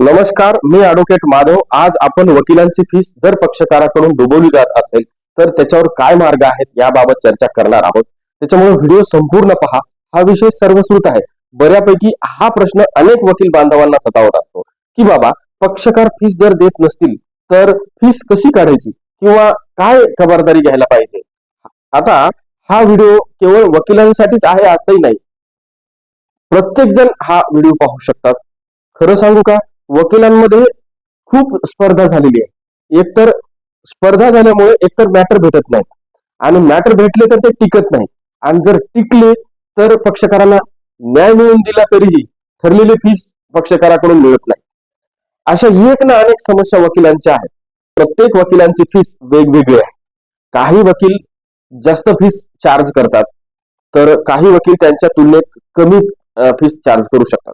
नमस्कार मी ॲडव्होकेट माधव. आज आपण वकिलांची फीस जर पक्षकाराकडून डुबवली जात असेल तर त्याच्यावर काय मार्ग आहेत याबाबत चर्चा करणार आहोत. त्याच्यामुळे व्हिडिओ संपूर्ण पहा. हा विषय सर्वश्रुत आहे. बऱ्यापैकी हा प्रश्न अनेक वकील बांधवांना सतावत असतो. की बाबा पक्षकार फीस जर देत नसतील तर फीस कशी काढायची? किंवा काय खबरदारी घ्यायला पाहिजे? आता हा व्हिडिओ केवळ वकिलांसाठीच आहे असंही नाही. प्रत्येक जण हा व्हिडिओ पाहू शकतात. खरं सांगू का? वकिलांमध्ये खूप स्पर्धा झालेली आहे. एकतर स्पर्धा झाल्यामुळे एकतर मॅटर भेटत नाहीत. आणि मॅटर भेटले तर ते टिकत नाही आणि जर टिकले तर पक्षकारांना न्याय मिळून दिला तरीही ठरलेली फीस पक्षकाराकडून मिळत नाही अशा एक ना अनेक समस्या वकिलांच्या आहेत. प्रत्येक वकिलांची फीस वेगवेगळी आहे काही वकील जास्त फीस चार्ज करतात. तर काही वकील त्यांच्या तुलनेत कमी फीस चार्ज करू शकतात.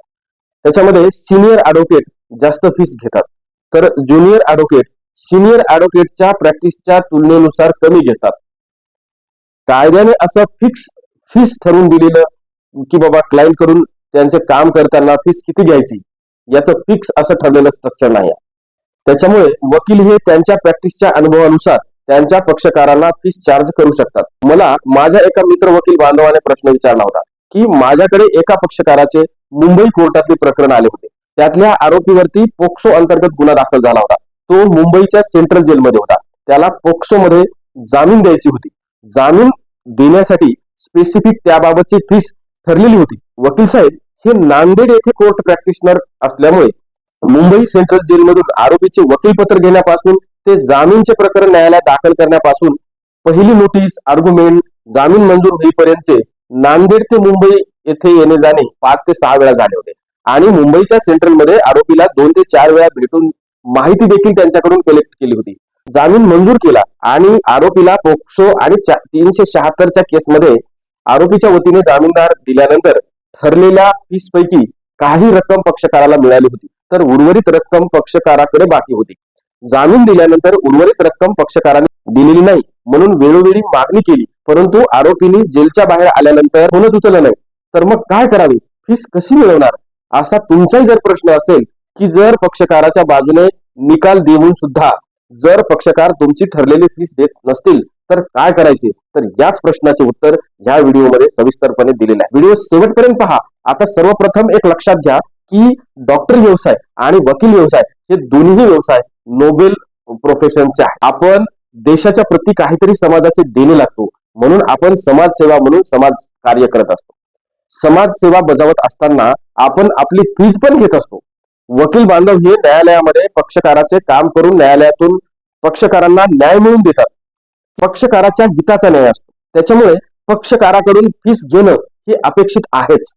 त्याच्यामध्ये सिनियर ऍडव्होकेट जास्त फीस घेतात. तर ज्युनियर ऍडव्होकेट सिनियर ऍडव्होकेटच्या प्रॅक्टिसच्या तुलनेनुसार कमी घेतात. कायद्याने असं फिक्स फीस ठरवून दिलेलं की बाबा क्लाइंट करून त्यांचे काम करताना फीस किती घ्यायची याचं फिक्स असं ठरलेलं स्ट्रक्चर नाही आहे. त्याच्यामुळे वकील हे त्यांच्या प्रॅक्टिसच्या अनुभवानुसार त्यांच्या पक्षकारांना फीस चार्ज करू शकतात. मला माझ्या एका मित्र वकील बांधवाने प्रश्न विचारला होता. की माझ्याकडे एका पक्षकाराचे मुंबई कोर्टातले प्रकरण आले होते. त्यातल्या आरोपीवरती पोक्सो अंतर्गत गुन्हा दाखल झाला होता. तो मुंबईच्या सेंट्रल जेलमध्ये होता. त्याला पोक्सो मध्ये जामीन द्यायची होती. जामीन देण्यासाठी स्पेसिफिक त्याबाबतची फीस ठरलेली होती. वकील साहेब हे नांदेड येथे कोर्ट प्रॅक्टिशनर असल्यामुळे मुंबई सेंट्रल जेलमधून आरोपीचे वकीलपत्र घेण्यापासून ते जामीनचे प्रकरण न्यायालयात दाखल करण्यापासून पहिली नोटीस आर्ग्युमेंट जामीन मंजूर होईपर्यंतचे नांदेड ते मुंबई येथे येणे जाणे पाच ते सहा वेळा झाले होते. आणि मुंबईच्या सेंट्रलमध्ये आरोपीला दोन ते चार वेळा भेटून माहिती देखील त्यांच्याकडून कलेक्ट केली होती. जामीन मंजूर केला आणि आरोपीला पोक्सो आणि तीनशे शहात्तरच्या केसमध्ये आरोपीच्या वतीने जामीनदार दिल्यानंतर ठरलेल्या फीसपैकी काही रक्कम पक्षकाराला मिळाली होती. तर उर्वरित रक्कम पक्षकाराकडे बाकी होती. जामीन दिल्यानंतर उर्वरित रक्कम पक्षकाराने दिलेली नाही म्हणून वेळोवेळी मागणी केली. परंतु आरोपींनी जेलच्या बाहेर आल्यानंतर फोनच उचललं नाही. तर मग काय करावे? फीस कशी मिळवणार? असा तुमचाही जर प्रश्न असेल की जर पक्षकाराच्या बाजूने निकाल देऊन सुद्धा जर पक्षकार तुमची ठरलेली फीस देत नसतील तर काय करायचे? तर याच प्रश्नाचे उत्तर ह्या व्हिडिओमध्ये सविस्तरपणे दिलेले आहे. व्हिडिओ शेवटपर्यंत पहा. आता सर्वप्रथम एक लक्षात घ्या की डॉक्टर व्यवसाय आणि वकील व्यवसाय हे दोन्ही व्यवसाय नोबेल प्रोफेशनचे आहे आपण देशाच्या प्रती काहीतरी समाजाचे देणे लागतो. म्हणून आपण समाजसेवा म्हणून समाज कार्य करत असतो. समाजसेवा बजावत असताना आपण आपली फीज पण घेत असतो. वकील बांधव हे न्यायालयामध्ये पक्षकाराचे काम करून न्यायालयातून पक्षकारांना न्याय मिळवून देतात. पक्षकाराच्या हिताचा न्याय असतो. त्याच्यामुळे पक्षकाराकडून फीस घेणं हे अपेक्षित आहेच.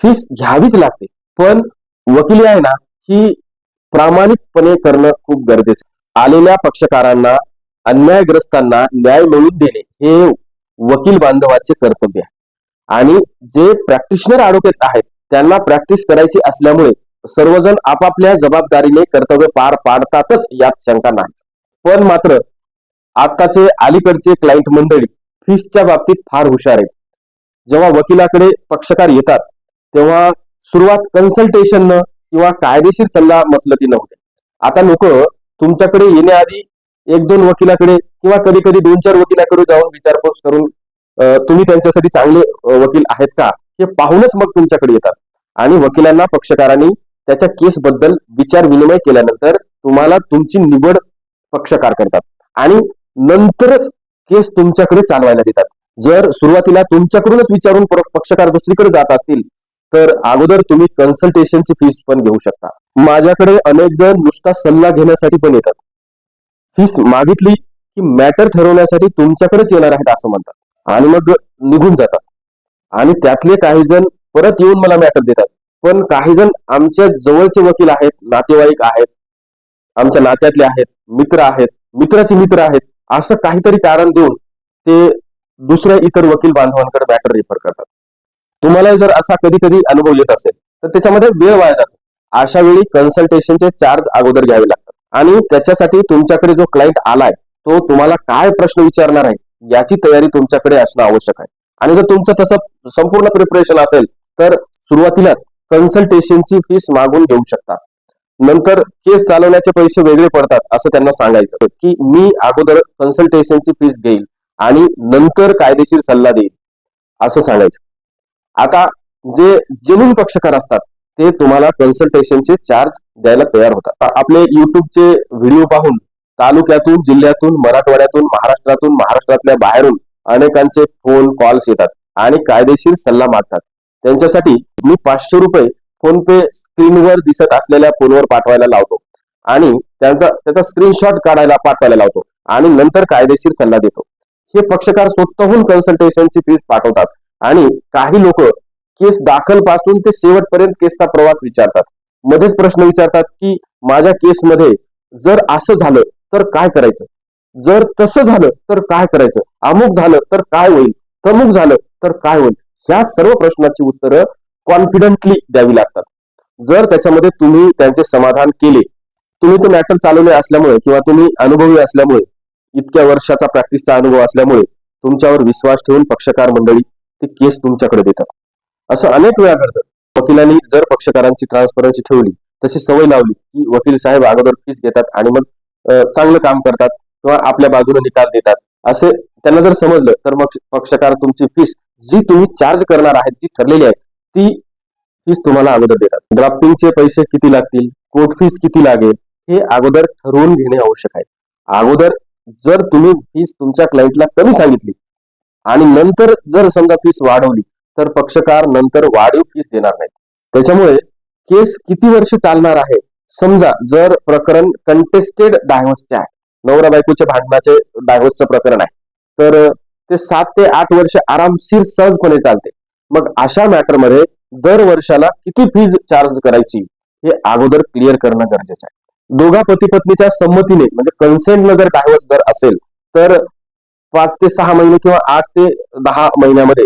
फीस घ्यावीच लागते. पण वकिली आहे ना ही प्रामाणिकपणे करणं खूप गरजेचं आलेल्या पक्षकारांना अन्यायग्रस्तांना न्याय मिळवून देणे हे वकील बांधवाचे कर्तव्य आहे. आणि जे प्रॅक्टिशनर ॲडव्होकेट आहेत त्यांना प्रॅक्टिस करायची असल्यामुळे सर्वजण आपापल्या जबाबदारीने कर्तव्य पार पाडतातच यात शंका नाही. पण मात्र आताचे अलीकडचे क्लायंट मंडळी फीसच्या बाबतीत फार हुशार आहेत. जेव्हा वकिलाकडे पक्षकार येतात तेव्हा सुरुवात कन्सल्टेशन किंवा कायदेशीर सल्ला मसलतीनं होते. आता लोक तुमच्याकडे येण्याआधी एक दोन वकिलाकडे किंवा कधी कधी दोन चार वकिलाकडे जाऊन विचारपूस करून तुम्ही त्यांच्यासाठी चांगले वकील आहेत का? हे पाहूनच मग तुमच्याकडे येतात. आणि वकिलांना पक्षकारांनी त्याच्या केस बद्दल विचार विनिमय केल्यानंतर तुम्हाला तुमची निवड पक्षकार करतात. आणि नंतरच केस तुमच्याकडे चालवायला देतात. जर सुरुवातीला तुमच्याकडूनच विचारून पक्षकार दुसरीकडे जात असतील तर अगोदर तुम्ही कन्सल्टेशनची फीस पण घेऊ शकता. माझ्याकडे अनेक जण नुसता सल्ला घेण्यासाठी पण येतात. फीस मागितली की मॅटर ठरवण्यासाठी तुमच्याकडेच येणार आहेत असं म्हणतात. आणि मग निघून जातात. आणि त्यातले काही जण परत येऊन मला मॅटर देतात. पण काही जण आमच्या जवळचे वकील आहेत नातेवाईक आहेत आमच्या नात्यातले आहेत मित्र आहेत मित्राचे मित्र आहेत असं काहीतरी कारण देऊन ते दुसऱ्या इतर वकील बांधवांकडे मॅटर रेफर करतात. तुम्हाला जर असा कधी कधी अनुभव येत असेल तर त्याच्यामध्ये वेळ वाया जातो. अशा वेळी कन्सल्टेशनचे चार्ज अगोदर घ्यावे लागतात. आणि त्याच्यासाठी तुमच्याकडे जो क्लायंट आलाय तो तुम्हाला काय प्रश्न विचारणार आहे याची तयारी तुमच्याकडे असणं आवश्यक आहे. आणि जर तुमचं तसं संपूर्ण प्रिपरेशन असेल तर सुरुवातीलाच कन्सल्टेशनची फीस मागून घेऊ शकता. नंतर केस चालवण्याचे पैसे वेगळे पडतात असं त्यांना सांगायचं. की मी अगोदर कन्सल्टेशनची फीस घेईल आणि नंतर कायदेशीर सल्ला देईल असं सांगायचं. आता जे जमीन पक्षकार असतात ते तुम्हाला कन्सल्टेशनचे चार्ज द्यायला तयार होतात. आपले युट्यूबचे व्हिडिओ पाहून तालुक्यातून जिल्ह्यातून मराठवाड्यातून महाराष्ट्रातून महाराष्ट्रातल्या बाहेरून अनेकांचे फोन कॉल्स येतात आणि कायदेशीर सल्ला मागतात. त्यांच्यासाठी मी पाचशे रुपये फोन पे स्क्रीनवर दिसत असलेल्या फोनवर पाठवायला लावतो आणि त्यांचा त्याचा स्क्रीनशॉट काढायला पाठवायला लावतो आणि नंतर कायदेशीर सल्ला देतो. हे पक्षकार स्वतःहून कन्सल्टेशनची फीस पाठवतात आणि काही लोक केस दाखलपासून ते शेवटपर्यंत केसचा प्रवास विचारतात. मध्येच प्रश्न विचारतात की माझ्या केसमध्ये जर असं झालं तर काय करायचं? जर तसं झालं तर काय करायचं? अमुक झालं तर काय होईल? तमुक झालं तर काय होईल? ह्या सर्व प्रश्नाची उत्तरं कॉन्फिडंटली द्यावी लागतात. जर त्याच्यामध्ये तुम्ही त्यांचे समाधान केले तुम्ही ते मॅटर चालवले असल्यामुळे किंवा तुम्ही अनुभवी असल्यामुळे इतक्या वर्षाचा प्रॅक्टिसचा अनुभव असल्यामुळे तुमच्यावर विश्वास ठेवून पक्षकार मंडळी ते केस तुमच्याकडे देतात. असं अनेक वेळा घडतं. वकिलांनी जर पक्षकारांची ट्रान्सपरन्सी ठेवली तशी सवय लावली की वकील साहेब अगोदर फीस घेतात आणि मग चांगलं काम करतात किंवा आपल्या बाजूने निकाल देतात. असे त्यांना जर समजलं तर मग पक्षकार तुमची फीस जी तुम्ही चार्ज करणार आहेत जी ठरलेली आहे ती फीस तुम्हाला अगोदर देतात. ड्राफ्टिंगचे पैसे किती लागतील कोर्ट फीस किती लागेल हे अगोदर ठरवून घेणे आवश्यक आहे. अगोदर जर तुम्ही फीस तुमच्या क्लायंटला कमी सांगितली आणि नंतर जर समजा फीस वाढवली तर पक्षकार नंतर वाढीव फीस देणार नाही त्याच्यामुळे केस किती वर्ष चालणार आहे? समजा जर प्रकरण कंटेस्टेड डायव्हर्सचे आहे. नवरा बायकोच्या भांडणाचे डायव्हर्सचं प्रकरण आहे. तर ते सात ते आठ वर्ष आरामशीर सहजपणे चालते. मग अशा मॅटरमध्ये दर वर्षाला किती फीज चार्ज करायची हे अगोदर क्लिअर करणं गरजेचं आहे. दोघा पती पत्नीच्या संमतीने म्हणजे कन्सेंटनं जर डायव्हर्स जर असेल तर पाच ते सहा महिने किंवा आठ ते दहा महिन्यामध्ये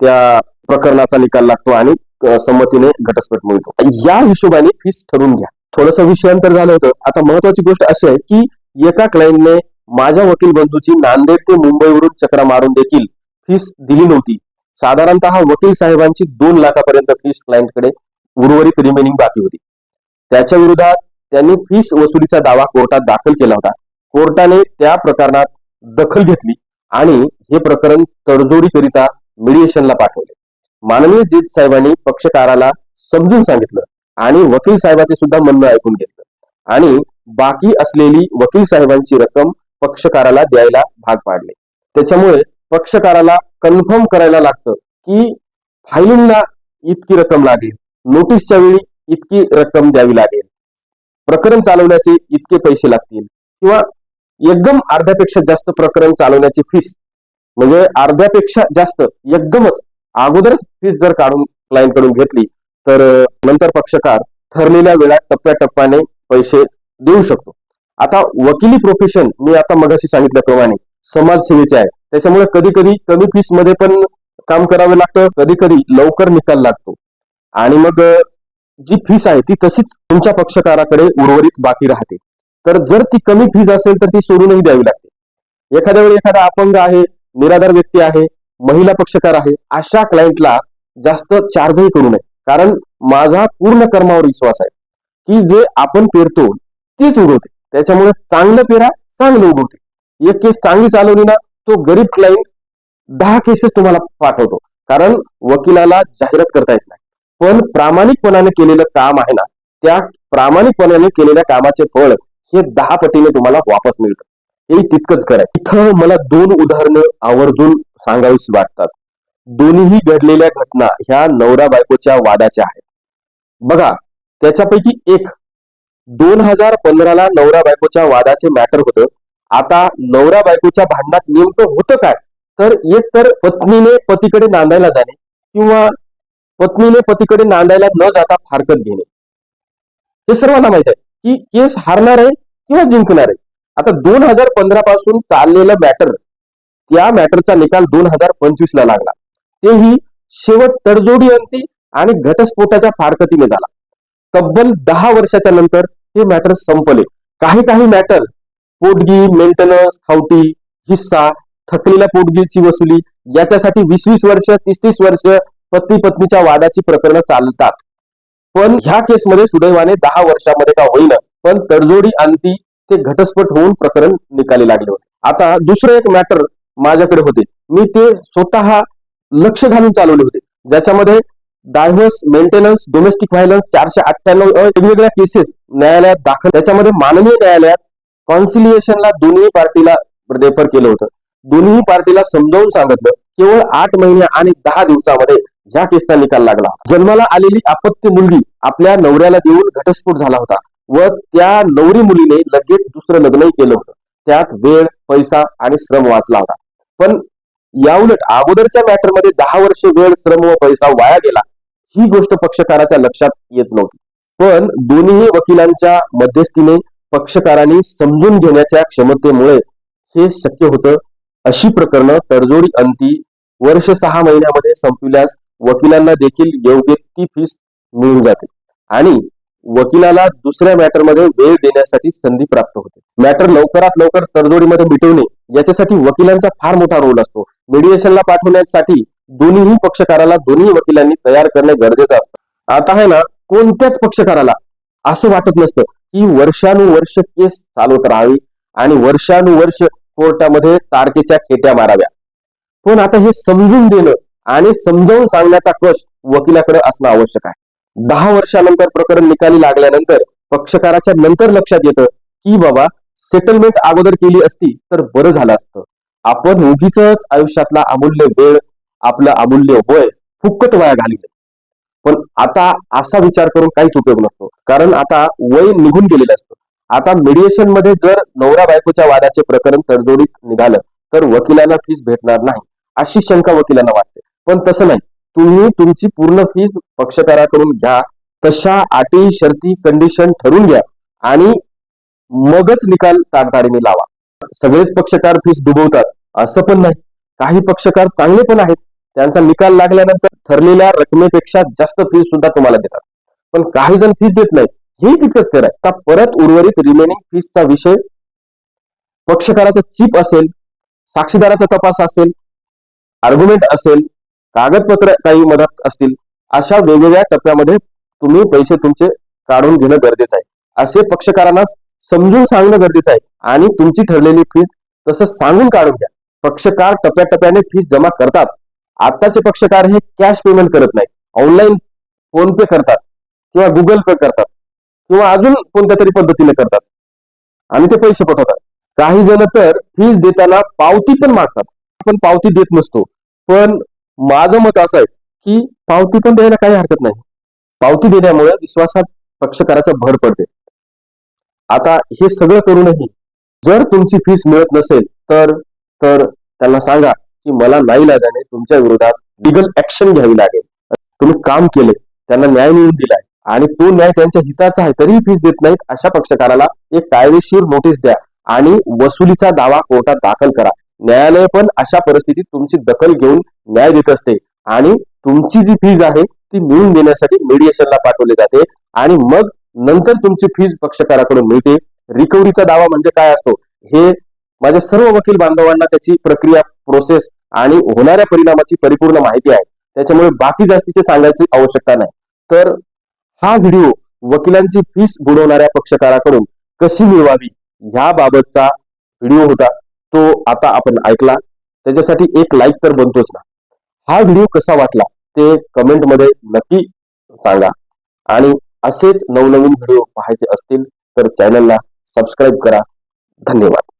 त्या प्रकरणाचा निकाल लागतो आणि संमतीने घटस्फोट मिळतो. या हिशोबाने फीस ठरवून घ्या. थोडस विषयांतर झालं होतं. आता महत्वाची गोष्ट अशी आहे की एका क्लायंटने माझ्या वकील बंधूची नांदेड ते मुंबईवरून चक्रा मारून देखील फीस दिली नव्हती. साधारणतः वकील साहेबांची दोन लाखापर्यंत फीस क्लायंटकडे उर्वरित रिमेनिंग बाकी होती. त्याच्या विरोधात त्यांनी फीस वसुलीचा दावा कोर्टात दाखल केला होता. कोर्टाने त्या प्रकरणात दखल घेतली आणि हे प्रकरण तडजोडीकरिता मिडिएशनला पाठवले. माननीय जीत साहेबांनी पक्षकाराला समजून सांगितलं आणि वकील साहेबाचे सुद्धा म्हणणं ऐकून घेतलं. आणि बाकी असलेली वकील साहेबांची रक्कम पक्षकाराला द्यायला भाग पाडले. त्याच्यामुळे पक्षकाराला कन्फर्म करायला लागतं की फाईलिंगला इतकी रक्कम लागेल. नोटीसच्या वेळी इतकी रक्कम द्यावी लागेल. प्रकरण चालवण्याचे इतके पैसे लागतील. किंवा एकदम अर्ध्यापेक्षा जास्त प्रकरण चालवण्याची फीस म्हणजे अर्ध्यापेक्षा जास्त एकदमच. अगोदरच फीस जर काढून क्लायंटकडून घेतली तर नंतर पक्षकार ठरलेल्या वेळात टप्प्याटप्प्याने पैसे देऊ शकतो. आता वकिली प्रोफेशन मी आता मगाशी सांगितल्याप्रमाणे समाजसेवेचे आहे. त्याच्यामुळे कधी कधी कमी फीसमध्ये पण काम करावं लागतं कधी कधी लवकर निकाल लागतो. आणि मग जी फीस आहे ती तशीच तुमच्या पक्षकाराकडे उर्वरित बाकी राहते. तर जर ती कमी फीज असेल तर ती सोडूनही द्यावी लागते. एखाद्या वेळी एखादा अपंग आहे निराधार व्यक्ती आहे महिला पक्षकार आहे अशा क्लायंटला जास्त चार्जही करू नये. कारण माझा पूर्ण कर्मावर विश्वास आहे की जे आपण पेरतो तेच उगवते. त्याच्यामुळे चांगलं पेरा चांगलं उगवते. एक केस चांगली चालवली ना तो गरीब क्लायंट दहा केसेस तुम्हाला पाठवतो. कारण वकिलाला जाहिरात करता येत नाही. पण प्रामाणिकपणाने केलेलं काम आहे ना त्या प्रामाणिकपणाने केलेल्या कामाचे फळ हे दहा पटीने तुम्हाला वापस मिळतं. हे तितकंच खरं आहे. इथं मला दोन उदाहरणं आवर्जून सांगावीशी वाटतात. दोन्हीही घडलेल्या घटना ह्या नवरा बायकोच्या वादाच्या आहेत. बघा त्याच्यापैकी एक दोन हजार पंधराला नवरा बायकोच्या वादाचे मॅटर होतं. आता नवरा बायकोच्या भांडणात नेमकं होतं काय? तर एक तर पत्नीने पतीकडे नांदायला जाणे किंवा पत्नीने पतीकडे नांदायला न जाता फारकत घेणे. हे सर्वांना माहीत आहे की केस हारणार आहे किंवा जिंकणार. आहे आता दोन हजार पंधरा पासून चाललेलं मॅटर त्या मॅटरचा निकाल दोन हजार पंचवीस ला लागला. तेही शेवट तडजोडी अंती आणि घटस्फोटाच्या फारकतीने झाला. तब्बल दहा वर्षाच्या नंतर हे मॅटर संपले. काही काही मॅटर पोटगी मेंटेनन्स खावटी हिस्सा थकलेल्या पोटगीची वसुली याच्यासाठी वीस वीस वर्ष तीस तीस वर्ष पत्नी पत्नीच्या वादाची प्रकरणं चालतात. पण ह्या केसमध्ये सुदैवाने दहा वर्षामध्ये का होईना पण तडजोडी अंती ते घटस्फोट होऊन प्रकरण निकाली लागले होते. आता दुसरं एक मॅटर माझ्याकडे होते. मी ते स्वतः लक्ष घालून चालवले होते. ज्याच्यामध्ये डायव्हर्स मेंटेनन्स डोमेस्टिक व्हायलन्स चारशे अठ्ठ्याण्णव वेगवेगळ्या केसेस न्यायालयात दाखल त्याच्यामध्ये माननीय न्यायालयात कॉन्सिलिएशनला दोन्ही पार्टीला रेफर केलं होतं. दोन्ही पार्टीला समजावून सांगितलं केवळ आठ महिने आणि दहा दिवसामध्ये ह्या केसचा निकाल लागला. जन्माला आलेली अपत्य मुलगी आपल्या नवऱ्याला देऊन घटस्फोट झाला होता. व त्या नवरी मुलीने लगेच दुसरं लग्नही केलं होतं. त्यात वेळ पैसा आणि श्रम वाचला होता. पण याउलट अगोदरच्या मॅटरमध्ये दहा वर्ष वेळ श्रम व पैसा वाया गेला ही गोष्ट पक्षकाराच्या लक्षात येत नव्हती. पण दोन्ही वकिलांच्या मध्यस्थीने पक्षकारांनी समजून घेण्याच्या क्षमतेमुळे हे शक्य होतं अशी प्रकरणं तडजोडी अंती वर्ष सहा महिन्यामध्ये संपविल्यास वकिलांना देखील योग्य ती फीस मिळून जाते. आणि वकिलाला दुसऱ्या मॅटरमध्ये वेळ देण्यासाठी संधी प्राप्त होते. मॅटर लवकरात लवकर तडजोडीमध्ये मिटवणे याच्यासाठी वकिलांचा फार मोठा रोल असतो. मेडिएशनला पाठवण्यासाठी दोन्ही पक्षकाराला दोन्ही वकिलांनी तयार करणे गरजेचं असतं. आता आहे ना कोणत्याच पक्षकाराला असं वाटत नसतं की वर्षानुवर्ष केस चालवत राहावी आणि वर्षानुवर्ष कोर्टामध्ये तारखेच्या खेट्या माराव्या. पण आता हे समजून देणं आणि समजावून सांगण्याचा कष वकिलाकडे असणं आवश्यक आहे. दहा वर्षानंतर प्रकरण निकाली लागल्यानंतर पक्षकाराच्या नंतर लक्षात येतं की बाबा सेटलमेंट अगोदर केली असती तर बरं झालं असतं. आपण उगीच आयुष्यातला अमूल्य वेळ आपलं अमूल्य वय फुक्कट वाया घालील पण आता असा विचार करून काहीच उपयोग नसतो. कारण आता वय निघून गेलेलं असतं. आता मेडिएशनमध्ये जर नवरा बायकोच्या वादाचे प्रकरण तडजोडीत निघालं तर वकिलांना फीस भेटणार नाही अशी शंका वकिलांना वाटते. पण तसं नाही. तुम्ही तुमची पूर्ण फीस पक्षकाराकडून घ्या. तशा अटी शर्ती कंडिशन ठरून घ्या आणि मगच निकाल ताडताडीने लावा. सगळेच पक्षकार फीस डुबवतात. असं पण नाही. काही पक्षकार चांगले पण आहेत. त्यांचा निकाल लागल्यानंतर ठरलेल्या रकमेपेक्षा जास्त फीस सुद्धा तुम्हाला देतात. पण काही जण फीस देत नाहीत. हे तितकंच करा आता परत उर्वरित रिमेनिंग फीसचा विषय. पक्षकाराचा चीप असेल साक्षीदाराचा तपास असेल आर्ग्युमेंट असेल कागदपत्र काही मदत असतील अशा वेगवेगळ्या टप्प्यामध्ये तुम्ही पैसे तुमचे काढून घेणं गरजेचं आहे. असे पक्षकारांना समजून सांगणं गरजेचं आहे. आणि तुमची ठरलेली फीज तसं सांगून काढून घ्या. पक्षकार टप्प्याटप्प्याने फीस जमा करतात. आताचे पक्षकार हे कॅश पेमेंट करत नाही ऑनलाईन फोन पे करतात किंवा गुगल पे करतात किंवा अजून कोणत्या तरी पद्धतीने करतात. आणि ते पैसे पाठवतात. काही जण तर फीज देताना पावती पण मागतात. आपण पावती देत नसतो. पण माझं मत असं आहे की पावती पण द्यायला काही हरकत नाही. पावती देण्यामुळे विश्वासात पक्षकाराचा भर पडते. आता हे सगळं करूनही जर तुमची फीस मिळत नसेल तर तर त्यांना सांगा की मला नाही तुमच्या विरोधात लिगल ऍक्शन घ्यावी लागेल. तुम्ही काम केले त्यांना न्याय मिळून दिलाय आणि तो न्याय त्यांच्या हिताचा आहे तरीही फीस देत नाहीत अशा पक्षकाराला एक कायदेशीर नोटीस द्या आणि वसुलीचा दावा कोर्टात दाखल करा. न्यायालय पण अशा परिस्थितीत तुमची दखल घेऊन न्याय देत असते. आणि तुमची जी फीज आहे ती मिळवून देण्यासाठी मेडिएशनला पाठवले जाते. आणि मग नंतर तुमची फीज पक्षकाराकडून मिळते. रिकव्हरीचा दावा म्हणजे काय असतो? हे माझ्या सर्व वकील बांधवांना त्याची प्रक्रिया प्रोसेस आणि होणाऱ्या परिणामाची परिपूर्ण माहिती आहे. त्याच्यामुळे बाकी जास्तीचे सांगायची आवश्यकता नाही. तर हा व्हिडिओ वकिलांची फीस बुडवणाऱ्या पक्षकाराकडून कशी मिळवावी? ह्या बाबतचा व्हिडिओ होता. तो आता आपण ऐकला. त्याच्यासाठी एक लाईक तर बनतोच ना. हा व्हिडिओ कसा वाटला ते कमेंटमध्ये नक्की सांगा. आणि असेच नवनवीन व्हिडिओ पाहायचे असतील तर चॅनलला सबस्क्राईब करा. धन्यवाद.